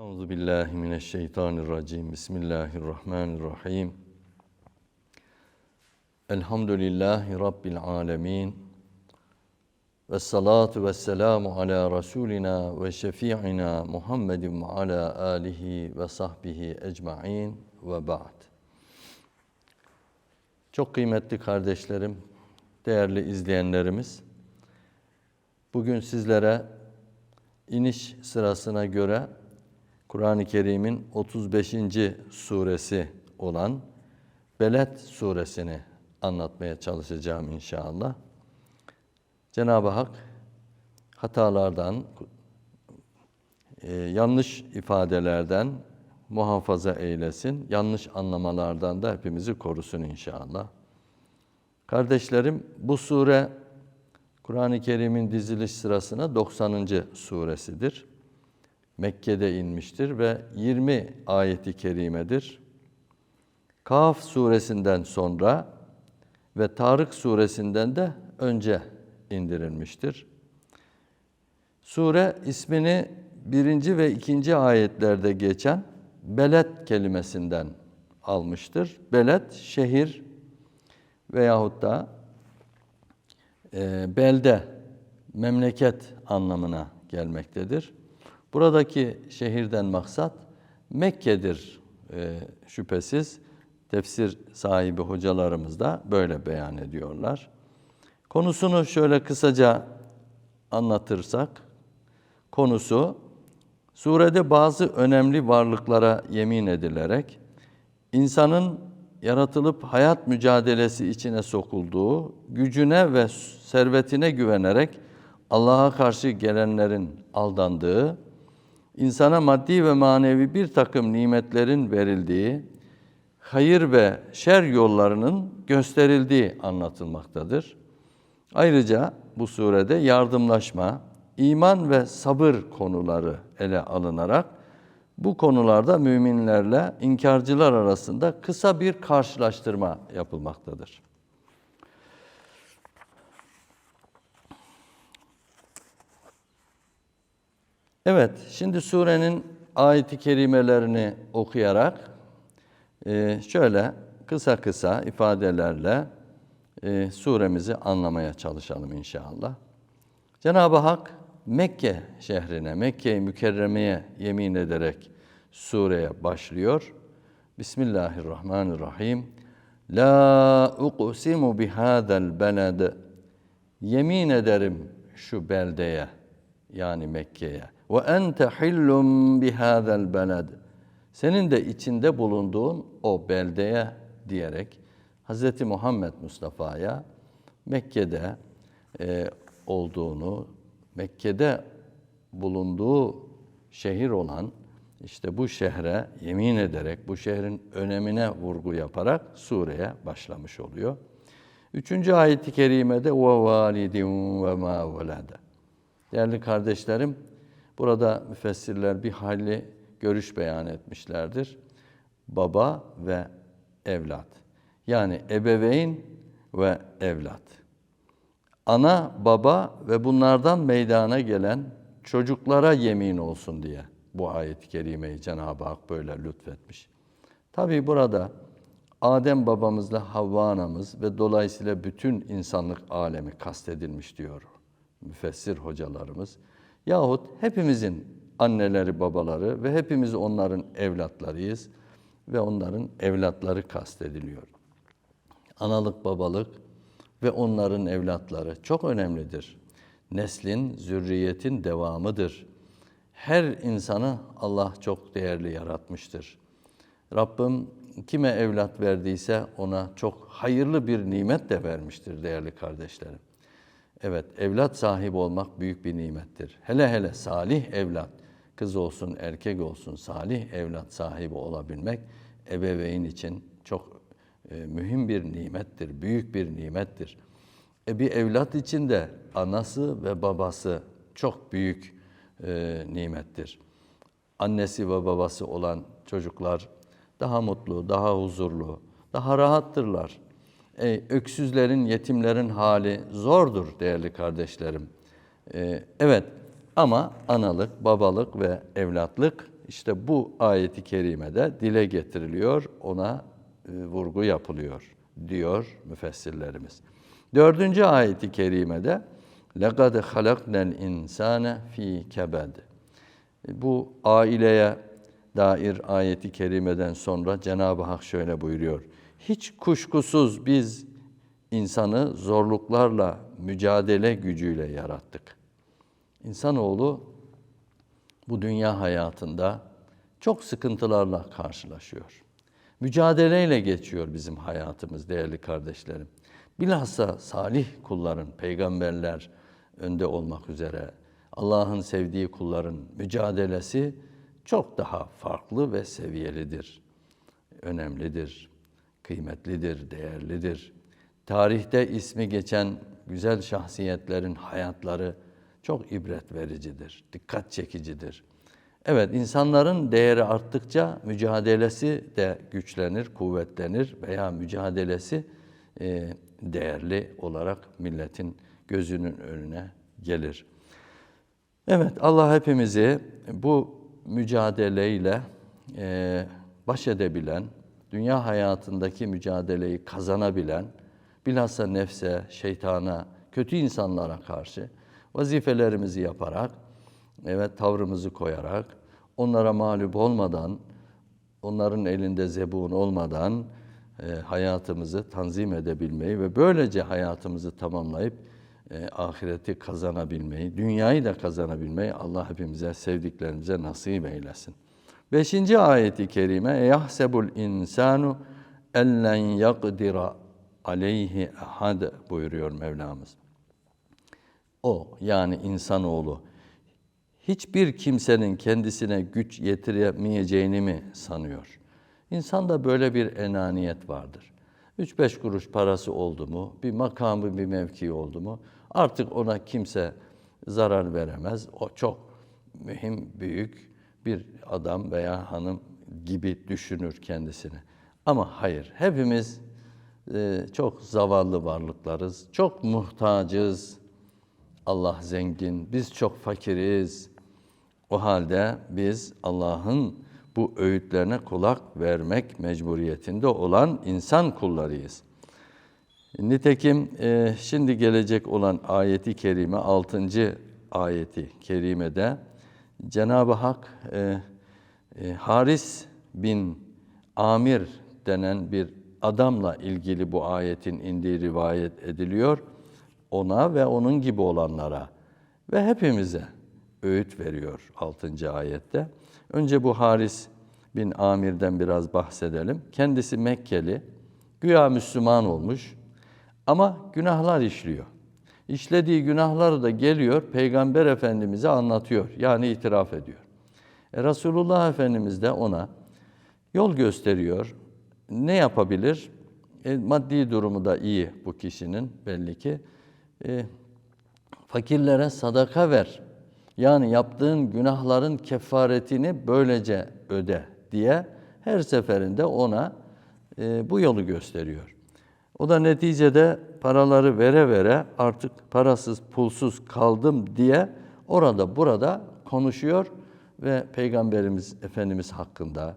Euzu billahi mineşşeytanirracim. Bismillahirrahmanirrahim. Elhamdülillahi rabbil alamin. Ve salatu ve selamu ala Resulina ve şefi'ina Muhammedin ve ala alihi ve sahbihi ecma'in ve ba'd. Çok kıymetli kardeşlerim, değerli izleyenlerimiz, bugün sizlere iniş sırasına göre Kur'an-ı Kerim'in 35. suresi olan Beled suresini anlatmaya çalışacağım inşallah. Cenab-ı Hak hatalardan, e, yanlış ifadelerden muhafaza eylesin, yanlış anlamalardan da hepimizi korusun inşallah. Kardeşlerim bu sure Kur'an-ı Kerim'in diziliş sırasına 90. suresidir. Mekke'de inmiştir ve 20 ayeti kerimedir. Kaf suresinden sonra ve Tarık suresinden de önce indirilmiştir. Sure ismini birinci ve ikinci ayetlerde geçen Beled kelimesinden almıştır. Beled şehir veyahut da e, belde, memleket anlamına gelmektedir. Buradaki şehirden maksat Mekke'dir e, şüphesiz. Tefsir sahibi hocalarımız da böyle beyan ediyorlar. Konusunu şöyle kısaca anlatırsak, konusu surede bazı önemli varlıklara yemin edilerek insanın yaratılıp hayat mücadelesi içine sokulduğu, gücüne ve servetine güvenerek Allah'a karşı gelenlerin aldandığı, insana maddi ve manevi bir takım nimetlerin verildiği, hayır ve şer yollarının gösterildiği anlatılmaktadır. Ayrıca bu surede yardımlaşma, iman ve sabır konuları ele alınarak bu konularda müminlerle inkarcılar arasında kısa bir karşılaştırma yapılmaktadır. Evet, şimdi surenin ayeti kerimelerini okuyarak e, şöyle kısa kısa ifadelerle e, suremizi anlamaya çalışalım inşallah. Cenab-ı Hak Mekke şehrine, Mekke-i Mükerreme'ye yemin ederek sureye başlıyor. Bismillahirrahmanirrahim. La uqsimu bihadal beled. Yemin ederim şu beldeye yani Mekke'ye. Ve ente hillum bihadal beled. Senin de içinde bulunduğun o beldeye diyerek Hz. Muhammed Mustafa'ya Mekke'de e, olduğunu, Mekke'de bulunduğu şehir olan işte bu şehre yemin ederek bu şehrin önemine vurgu yaparak sureye başlamış oluyor. Üçüncü ayet-i kerimede ve validin ve ma velade. Değerli kardeşlerim, burada müfessirler bir hali görüş beyan etmişlerdir. Baba ve evlat. Yani ebeveyn ve evlat. Ana, baba ve bunlardan meydana gelen çocuklara yemin olsun diye bu ayet-i kerimeyi Cenab-ı Hak böyle lütfetmiş. Tabi burada Adem babamızla Havva anamız ve dolayısıyla bütün insanlık alemi kastedilmiş diyor müfessir hocalarımız. Yahut hepimizin anneleri, babaları ve hepimiz onların evlatlarıyız ve onların evlatları kastediliyor. Analık, babalık ve onların evlatları çok önemlidir. Neslin, zürriyetin devamıdır. Her insanı Allah çok değerli yaratmıştır. Rabbim kime evlat verdiyse ona çok hayırlı bir nimet de vermiştir değerli kardeşlerim. Evet, evlat sahibi olmak büyük bir nimettir. Hele hele salih evlat, kız olsun, erkek olsun, salih evlat sahibi olabilmek ebeveyn için çok e, mühim bir nimettir, büyük bir nimettir. E bir evlat için de anası ve babası çok büyük e, nimettir. Annesi ve babası olan çocuklar daha mutlu, daha huzurlu, daha rahattırlar E, öksüzlerin, yetimlerin hali zordur değerli kardeşlerim. E, evet ama analık, babalık ve evlatlık İşte bu ayeti kerimede dile getiriliyor, ona e, vurgu yapılıyor diyor müfessirlerimiz. Dördüncü ayeti kerimede لَقَدْ خَلَقْنَا الْاِنْسَانَ ف۪ي كَبَدٍ Bu aileye dair ayeti kerimeden sonra Cenab-ı Hak şöyle buyuruyor. Hiç kuşkusuz biz insanı zorluklarla mücadele gücüyle yarattık. İnsanoğlu bu dünya hayatında çok sıkıntılarla karşılaşıyor. Mücadeleyle geçiyor bizim hayatımız değerli kardeşlerim. Bilhassa salih kulların, peygamberler önde olmak üzere Allah'ın sevdiği kulların mücadelesi çok daha farklı ve seviyelidir. Önemlidir, kıymetlidir, değerlidir. Tarihte ismi geçen güzel şahsiyetlerin hayatları çok ibret vericidir, dikkat çekicidir. Evet, insanların değeri arttıkça mücadelesi de güçlenir, kuvvetlenir veya mücadelesi e, değerli olarak milletin gözünün önüne gelir. Evet, Allah hepimizi bu mücadeleyle e, baş edebilen, dünya hayatındaki mücadeleyi kazanabilen, bilhassa nefse, şeytana, kötü insanlara karşı vazifelerimizi yaparak, evet tavrımızı koyarak, onlara mağlup olmadan, onların elinde zebun olmadan e, hayatımızı tanzim edebilmeyi ve böylece hayatımızı tamamlayıp e, ahireti kazanabilmeyi, dünyayı da kazanabilmeyi Allah hepimize, sevdiklerimize nasip eylesin. Beşinci ayeti kerime yahsebul insanu ellen yakdira aleyhi ahad buyuruyor Mevlamız. O yani insanoğlu hiçbir kimsenin kendisine güç yetiremeyeceğini mi sanıyor? İnsanda böyle bir enaniyet vardır. 3-5 kuruş parası oldu mu, bir makamı, bir mevki oldu mu artık ona kimse zarar veremez. O çok mühim, büyük bir adam veya hanım gibi düşünür kendisini. Ama hayır, hepimiz e, çok zavallı varlıklarız, çok muhtacız. Allah zengin, biz çok fakiriz. O halde biz Allah'ın bu öğütlerine kulak vermek mecburiyetinde olan insan kullarıyız. Nitekim e, şimdi gelecek olan ayeti kerime 6. ayeti kerimede Cenab-ı Hak e, e, Haris bin Amir denen bir adamla ilgili bu ayetin indiği rivayet ediliyor. Ona ve onun gibi olanlara ve hepimize öğüt veriyor 6. ayette. Önce bu Haris bin Amir'den biraz bahsedelim. Kendisi Mekkeli, güya Müslüman olmuş ama günahlar işliyor. İşlediği günahları da geliyor Peygamber Efendimiz'e anlatıyor. Yani itiraf ediyor. E, Resulullah Efendimiz de ona yol gösteriyor. Ne yapabilir? E, maddi durumu da iyi bu kişinin belli ki. E, fakirlere sadaka ver. Yani yaptığın günahların kefaretini böylece öde diye her seferinde ona e, bu yolu gösteriyor. O da neticede paraları vere vere artık parasız pulsuz kaldım diye orada burada konuşuyor ve Peygamberimiz Efendimiz hakkında,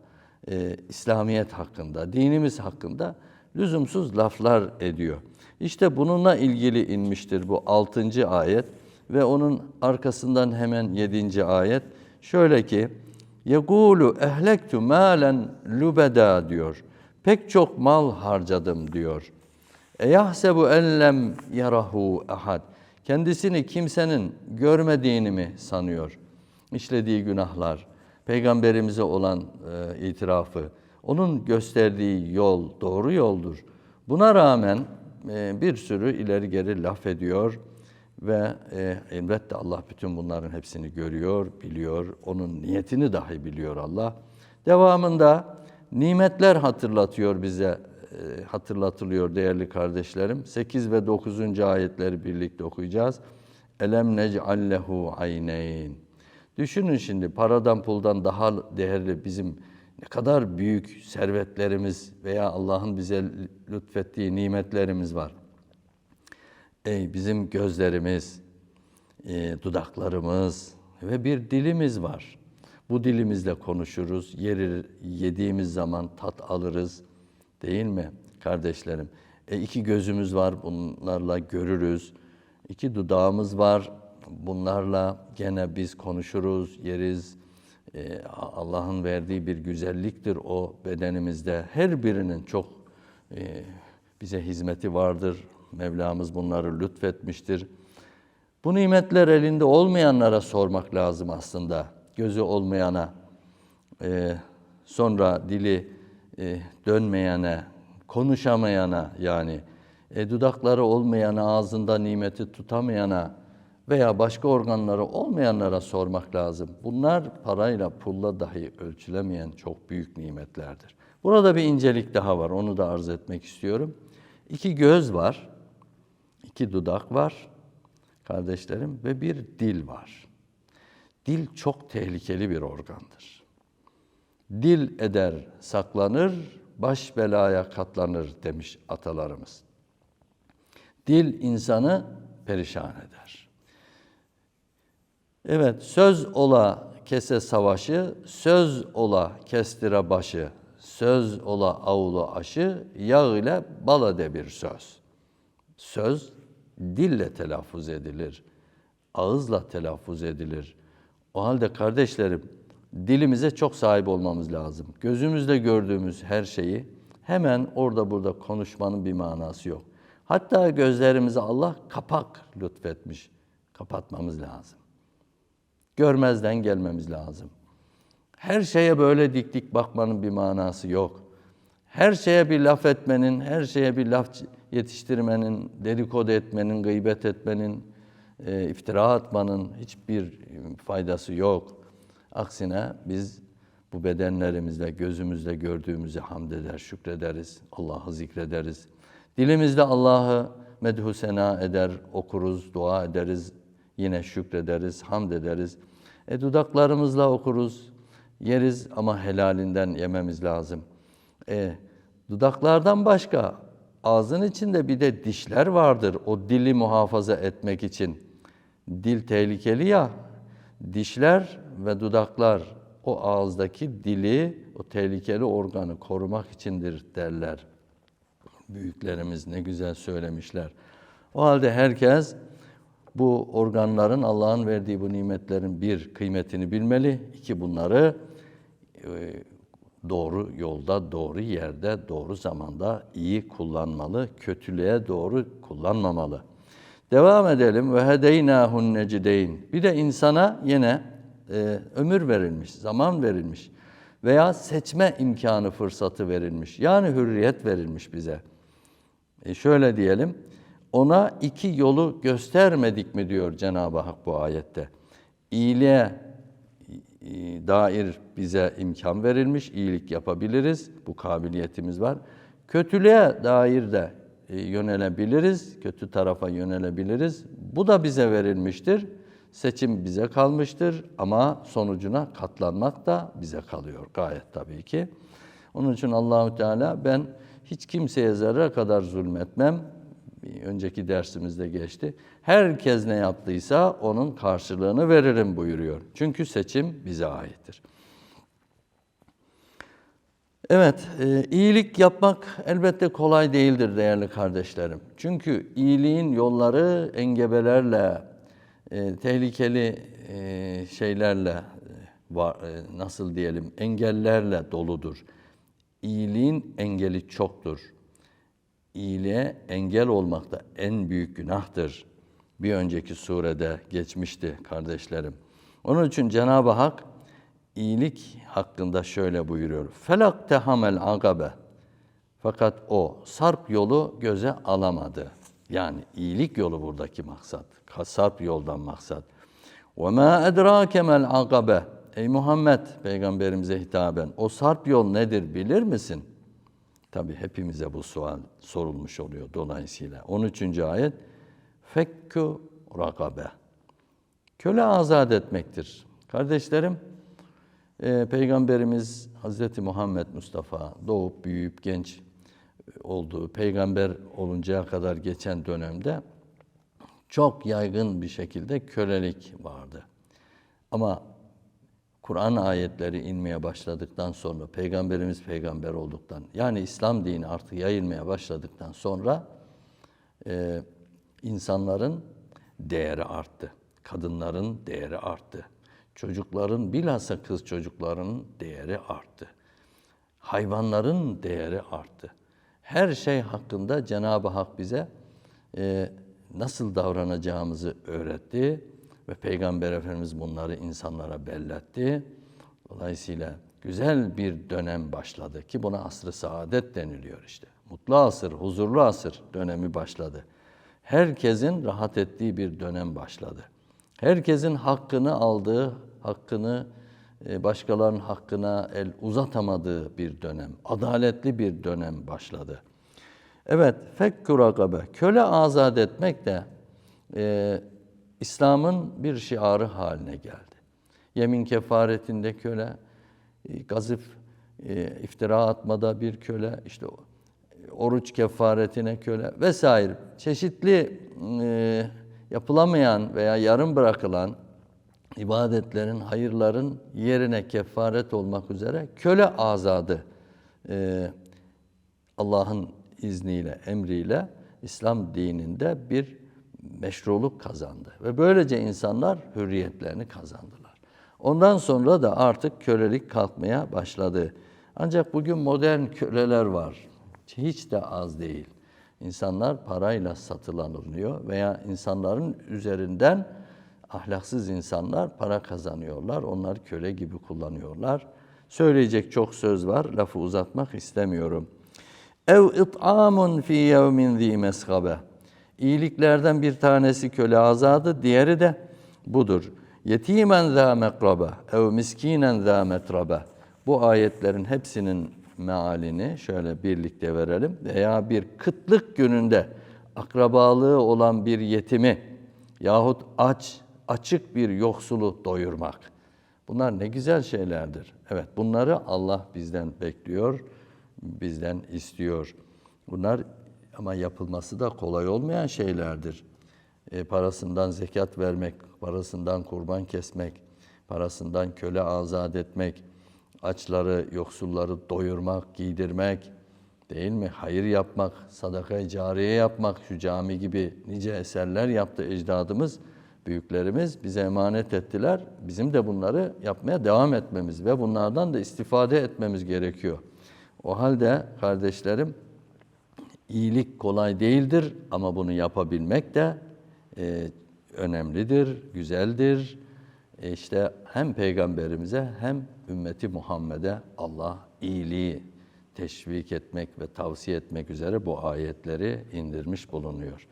e, İslamiyet hakkında, dinimiz hakkında lüzumsuz laflar ediyor. İşte bununla ilgili inmiştir bu 6. ayet ve onun arkasından hemen 7. ayet. Şöyle ki, yegulu ehlektu malen lubeda diyor. Pek çok mal harcadım diyor. Eyahsebu ellem yarahu ahad. Kendisini kimsenin görmediğini mi sanıyor? İşlediği günahlar, peygamberimize olan e, itirafı, onun gösterdiği yol doğru yoldur. Buna rağmen e, bir sürü ileri geri laf ediyor ve e, elbette Allah bütün bunların hepsini görüyor, biliyor. Onun niyetini dahi biliyor Allah. Devamında nimetler hatırlatıyor bize, hatırlatılıyor değerli kardeşlerim. 8 ve 9. ayetleri birlikte okuyacağız. Elem nec'allehu ayneyn. Düşünün şimdi paradan puldan daha değerli bizim ne kadar büyük servetlerimiz veya Allah'ın bize lütfettiği nimetlerimiz var. Ey bizim gözlerimiz, e, dudaklarımız ve bir dilimiz var. Bu dilimizle konuşuruz. Yeri, yediğimiz zaman tat alırız. Değil mi kardeşlerim? E iki gözümüz var bunlarla görürüz. İki dudağımız var. Bunlarla gene biz konuşuruz, yeriz. E, Allah'ın verdiği bir güzelliktir o bedenimizde. Her birinin çok e, bize hizmeti vardır. Mevlamız bunları lütfetmiştir. Bu nimetler elinde olmayanlara sormak lazım aslında. Gözü olmayana, e, sonra dili e, dönmeyene, konuşamayana yani e, dudakları olmayana, ağzında nimeti tutamayana veya başka organları olmayanlara sormak lazım. Bunlar parayla, pulla dahi ölçülemeyen çok büyük nimetlerdir. Burada bir incelik daha var, onu da arz etmek istiyorum. İki göz var, iki dudak var kardeşlerim ve bir dil var. Dil çok tehlikeli bir organdır. Dil eder, saklanır, baş belaya katlanır demiş atalarımız. Dil insanı perişan eder. Evet, söz ola kese savaşı, söz ola kestire başı, söz ola avlu aşı, yağ ile bal de bir söz. Söz dille telaffuz edilir, ağızla telaffuz edilir. O halde kardeşlerim, dilimize çok sahip olmamız lazım. Gözümüzde gördüğümüz her şeyi hemen orada burada konuşmanın bir manası yok. Hatta gözlerimize Allah kapak lütfetmiş. Kapatmamız lazım. Görmezden gelmemiz lazım. Her şeye böyle dik dik bakmanın bir manası yok. Her şeye bir laf etmenin, her şeye bir laf yetiştirmenin, dedikodu etmenin, gıybet etmenin, e, iftira atmanın hiçbir faydası yok. Aksine biz bu bedenlerimizle, gözümüzle gördüğümüzü hamd eder, şükrederiz, Allah'ı zikrederiz. Dilimizde Allah'ı medhu sena eder, okuruz, dua ederiz, yine şükrederiz, hamd ederiz. E dudaklarımızla okuruz, yeriz ama helalinden yememiz lazım. E, dudaklardan başka ağzın içinde bir de dişler vardır o dili muhafaza etmek için. Dil tehlikeli ya, dişler ve dudaklar o ağızdaki dili, o tehlikeli organı korumak içindir derler. Büyüklerimiz ne güzel söylemişler. O halde herkes bu organların Allah'ın verdiği bu nimetlerin bir kıymetini bilmeli, iki bunları e, doğru yolda, doğru yerde, doğru zamanda iyi kullanmalı, kötülüğe doğru kullanmamalı. Devam edelim ve hedeynâhun necideyn. Bir de insana yine e, ömür verilmiş, zaman verilmiş veya seçme imkanı fırsatı verilmiş. Yani hürriyet verilmiş bize. E şöyle diyelim, ona iki yolu göstermedik mi diyor Cenab-ı Hak bu ayette. İyiliğe dair bize imkan verilmiş, iyilik yapabiliriz, bu kabiliyetimiz var. Kötülüğe dair de yönelebiliriz, kötü tarafa yönelebiliriz. Bu da bize verilmiştir. Seçim bize kalmıştır ama sonucuna katlanmak da bize kalıyor gayet tabii ki. Onun için Allahu Teala ben hiç kimseye zerre kadar zulmetmem. Önceki dersimizde geçti. Herkes ne yaptıysa onun karşılığını veririm buyuruyor. Çünkü seçim bize aittir. Evet, e, iyilik yapmak elbette kolay değildir değerli kardeşlerim. Çünkü iyiliğin yolları engebelerle, e, tehlikeli e, şeylerle, e, var, e, nasıl diyelim, engellerle doludur. İyiliğin engeli çoktur. İyiliğe engel olmak da en büyük günahtır. Bir önceki surede geçmişti kardeşlerim. Onun için Cenab-ı Hak iyilik hakkında şöyle buyuruyor. Felak tehamel agabe. Fakat o sarp yolu göze alamadı. Yani iyilik yolu buradaki maksat. Sarp yoldan maksat. Ve ma edrake mel agabe. Ey Muhammed peygamberimize hitaben o sarp yol nedir bilir misin? Tabi hepimize bu sual sorulmuş oluyor dolayısıyla. 13. ayet Fekku rakabe. Köle azat etmektir. Kardeşlerim, e, Peygamberimiz Hazreti Muhammed Mustafa doğup büyüyüp genç olduğu, peygamber oluncaya kadar geçen dönemde çok yaygın bir şekilde kölelik vardı. Ama Kur'an ayetleri inmeye başladıktan sonra, Peygamberimiz peygamber olduktan, yani İslam dini artık yayılmaya başladıktan sonra e, insanların değeri arttı. Kadınların değeri arttı. Çocukların, bilhassa kız çocuklarının değeri arttı. Hayvanların değeri arttı. Her şey hakkında Cenab-ı Hak bize e, nasıl davranacağımızı öğretti ve Peygamber Efendimiz bunları insanlara belletti. Dolayısıyla güzel bir dönem başladı ki buna asr-ı saadet deniliyor işte. Mutlu asır, huzurlu asır dönemi başladı. Herkesin rahat ettiği bir dönem başladı. Herkesin hakkını aldığı, hakkını e, başkalarının hakkına el uzatamadığı bir dönem, adaletli bir dönem başladı. Evet, fekku rakabe, köle azat etmek de e, İslam'ın bir şiarı haline geldi. Yemin kefaretinde köle, e, gazif e, iftira atmada bir köle, işte oruç kefaretine köle vesaire çeşitli e, yapılamayan veya yarım bırakılan ibadetlerin, hayırların yerine kefaret olmak üzere köle azadı e, Allah'ın izniyle, emriyle İslam dininde bir meşruluk kazandı. Ve böylece insanlar hürriyetlerini kazandılar. Ondan sonra da artık kölelik kalkmaya başladı. Ancak bugün modern köleler var. Hiç de az değil. İnsanlar parayla satın alınıyor veya insanların üzerinden ahlaksız insanlar para kazanıyorlar. Onlar köle gibi kullanıyorlar. Söyleyecek çok söz var. Lafı uzatmak istemiyorum. Ev it'amun fi yevmin zi mesgabe. İyiliklerden bir tanesi köle azadı, diğeri de budur. Yetimen zâ mekrabe ev miskinen zâ metrabe. Bu ayetlerin hepsinin mealini şöyle birlikte verelim. Veya bir kıtlık gününde akrabalığı olan bir yetimi yahut aç, açık bir yoksulu doyurmak. Bunlar ne güzel şeylerdir. Evet bunları Allah bizden bekliyor, bizden istiyor. Bunlar ama yapılması da kolay olmayan şeylerdir. E, parasından zekat vermek, parasından kurban kesmek, parasından köle azat etmek, açları, yoksulları doyurmak, giydirmek, değil mi? Hayır yapmak, sadaka-i cariye yapmak, şu cami gibi nice eserler yaptı ecdadımız, büyüklerimiz bize emanet ettiler. Bizim de bunları yapmaya devam etmemiz ve bunlardan da istifade etmemiz gerekiyor. O halde kardeşlerim, iyilik kolay değildir ama bunu yapabilmek de e, önemlidir, güzeldir. E işte hem peygamberimize hem ümmeti Muhammed'e Allah iyiliği teşvik etmek ve tavsiye etmek üzere bu ayetleri indirmiş bulunuyor.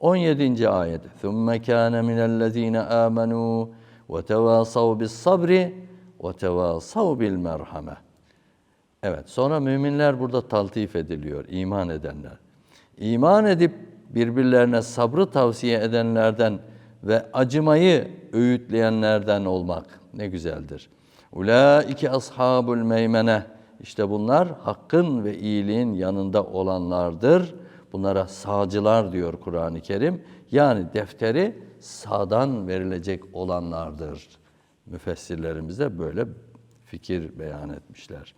17. ayet. ثُمَّ كَانَ مِنَ الَّذ۪ينَ آمَنُوا وَتَوَاصَوْا بِالصَّبْرِ وَتَوَاصَوْا بِالْمَرْحَمَةِ Evet, sonra müminler burada taltif ediliyor, iman edenler. İman edip birbirlerine sabrı tavsiye edenlerden ve acımayı öğütleyenlerden olmak ne güzeldir. Ulaike ashabul meymene. İşte bunlar hakkın ve iyiliğin yanında olanlardır. Bunlara sağcılar diyor Kur'an-ı Kerim. Yani defteri sağdan verilecek olanlardır. Müfessirlerimiz de böyle fikir beyan etmişler.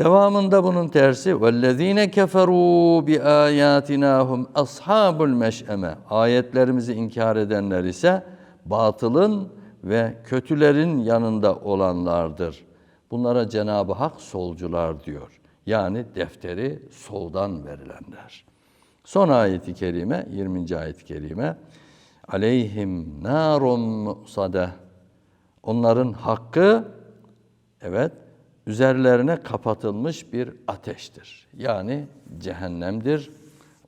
Devamında bunun tersi vellezine keferu bi ayatinahum ashabul meşeme. Ayetlerimizi inkar edenler ise batılın ve kötülerin yanında olanlardır. Bunlara Cenab-ı Hak solcular diyor. Yani defteri soldan verilenler. Son ayeti kerime 20. ayet-i kerime aleyhim narun sadeh. Onların hakkı evet üzerlerine kapatılmış bir ateştir. Yani cehennemdir.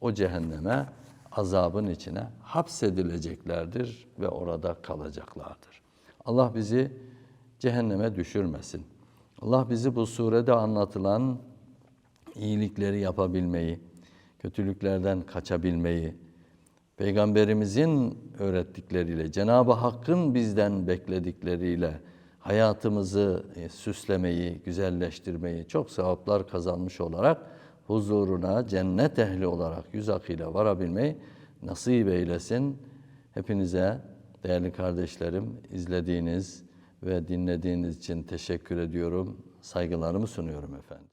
O cehenneme azabın içine hapsedileceklerdir ve orada kalacaklardır. Allah bizi cehenneme düşürmesin. Allah bizi bu surede anlatılan iyilikleri yapabilmeyi, kötülüklerden kaçabilmeyi, Peygamberimizin öğrettikleriyle, Cenab-ı Hakk'ın bizden bekledikleriyle hayatımızı e, süslemeyi, güzelleştirmeyi, çok sevaplar kazanmış olarak huzuruna cennet ehli olarak yüz akıyla varabilmeyi nasip eylesin. Hepinize değerli kardeşlerim izlediğiniz ve dinlediğiniz için teşekkür ediyorum. Saygılarımı sunuyorum efendim.